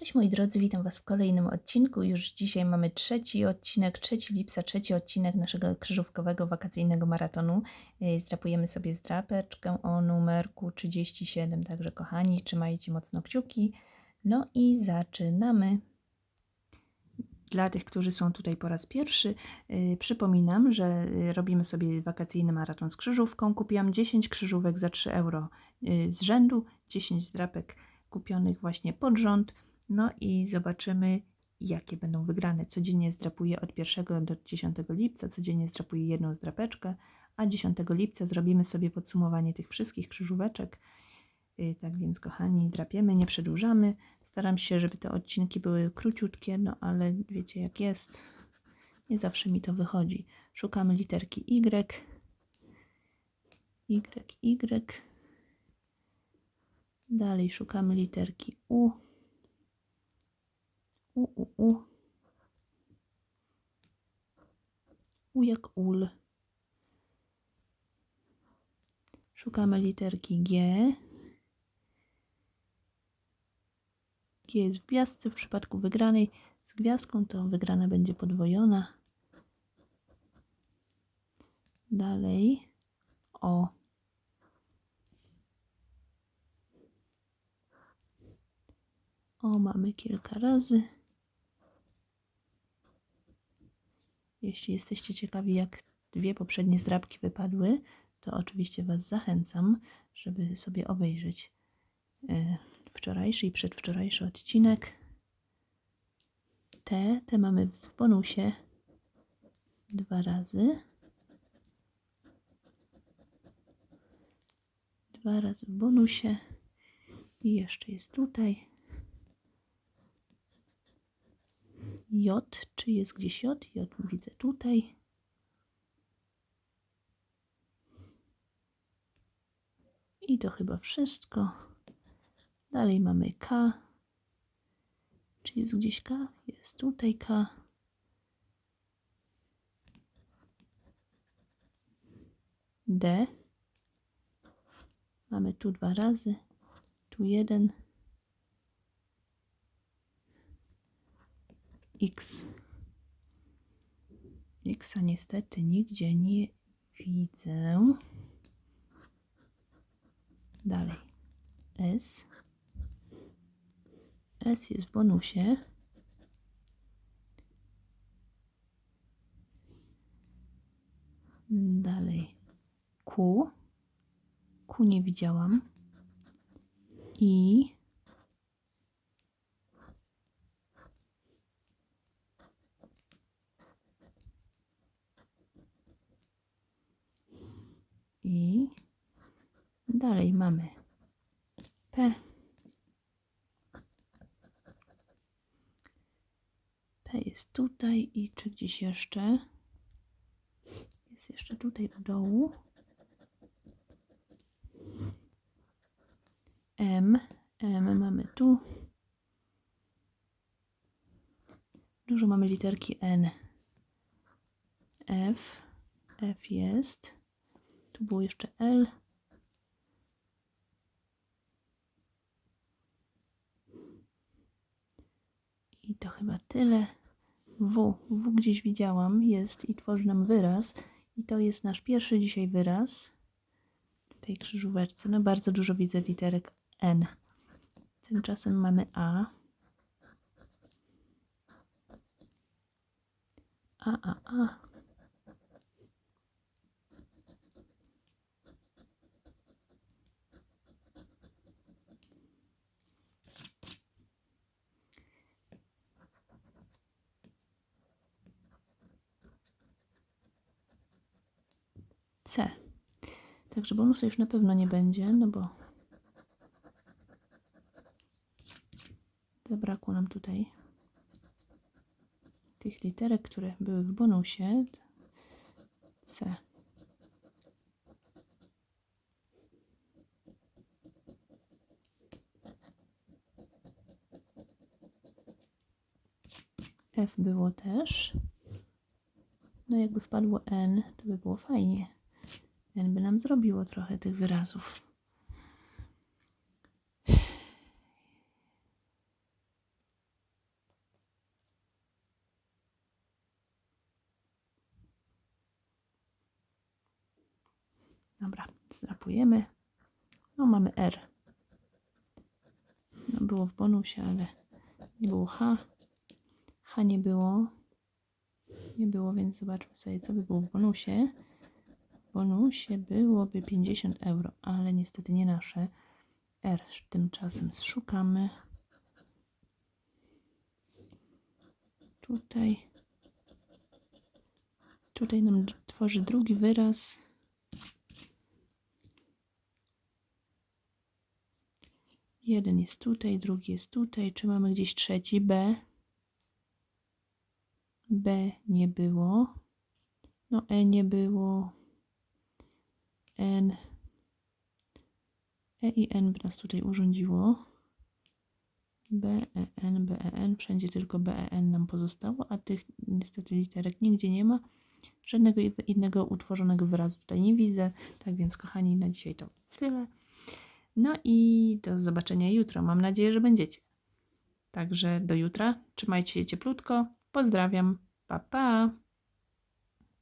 Cześć moi drodzy, witam Was w kolejnym odcinku. Już dzisiaj mamy trzeci odcinek, 3 lipca, trzeci odcinek naszego krzyżówkowego wakacyjnego maratonu. Yy, Zdrapujemy sobie zdrapeczkę o numerku 37, także kochani, trzymajcie mocno kciuki. No i zaczynamy. Dla tych, którzy są tutaj po raz pierwszy, yy, przypominam, że yy, robimy sobie wakacyjny maraton z krzyżówką. Kupiłam 10 krzyżówek za 3 euro yy, z rzędu, 10 zdrapek kupionych właśnie pod rząd. No i zobaczymy, jakie będą wygrane. Codziennie zdrapuję od 1 do 10 lipca, codziennie zdrapuję jedną zdrapeczkę, a 10 lipca zrobimy sobie podsumowanie tych wszystkich krzyżóweczek. Yy, Tak więc, kochani, drapiemy, nie przedłużamy. Staram się, żeby te odcinki były króciutkie, no ale wiecie jak jest. Nie zawsze mi to wychodzi. Szukamy literki Y. Y, Y. Dalej szukamy literki U. U, U, U. U jak ul. Szukamy literki G. G jest w gwiazdce. W przypadku wygranej z gwiazdką to wygrana będzie podwojona. Dalej O. O mamy kilka razy. Jeśli jesteście ciekawi, jak dwie poprzednie zdrabki wypadły, to oczywiście Was zachęcam, żeby sobie obejrzeć e, wczorajszy i przedwczorajszy odcinek. Te, te mamy w bonusie dwa razy. Dwa razy w bonusie. I jeszcze jest tutaj. J, czy jest gdzieś J? J widzę tutaj. I to chyba wszystko. Dalej mamy K. Czy jest gdzieś K? Jest tutaj K. D. Mamy tu dwa razy. Tu jeden. X. Xa niestety nigdzie nie widzę. Dalej. S. S jest w bonusie. Dalej. Q. Q nie widziałam. I dalej mamy P. P jest tutaj i czy gdzieś jeszcze? Jest jeszcze tutaj u dołu. M. M mamy tu. Dużo mamy literki N. F. F jest. Tu było jeszcze L. I to chyba tyle. W. W gdzieś widziałam, jest i tworzy nam wyraz. I to jest nasz pierwszy dzisiaj wyraz w tej krzyżóweczce. No bardzo dużo widzę literek N. Tymczasem mamy A. A, A, A. C. Także bonusa już na pewno nie będzie, no bo zabrakło nam tutaj tych literek, które były w bonusie. C. F było też. No jakby wpadło N, to by było fajnie jakby nam zrobiło trochę tych wyrazów. Dobra, zrapujemy. No mamy R. No, było w bonusie, ale nie było H. H nie było. Nie było, więc zobaczmy sobie, co by było w bonusie. Bonusie byłoby 50 euro, ale niestety nie nasze. R tymczasem szukamy. Tutaj. Tutaj nam tworzy drugi wyraz. Jeden jest tutaj, drugi jest tutaj. Czy mamy gdzieś trzeci? B. B nie było. No E nie było. N. E i N by nas tutaj urządziło. B, E, N, B, E, N. Wszędzie tylko B, E, N nam pozostało, a tych niestety literek nigdzie nie ma. Żadnego innego utworzonego wyrazu tutaj nie widzę. Tak więc, kochani, na dzisiaj to tyle. No i do zobaczenia jutro. Mam nadzieję, że będziecie. Także do jutra. Trzymajcie się cieplutko. Pozdrawiam. Pa, pa.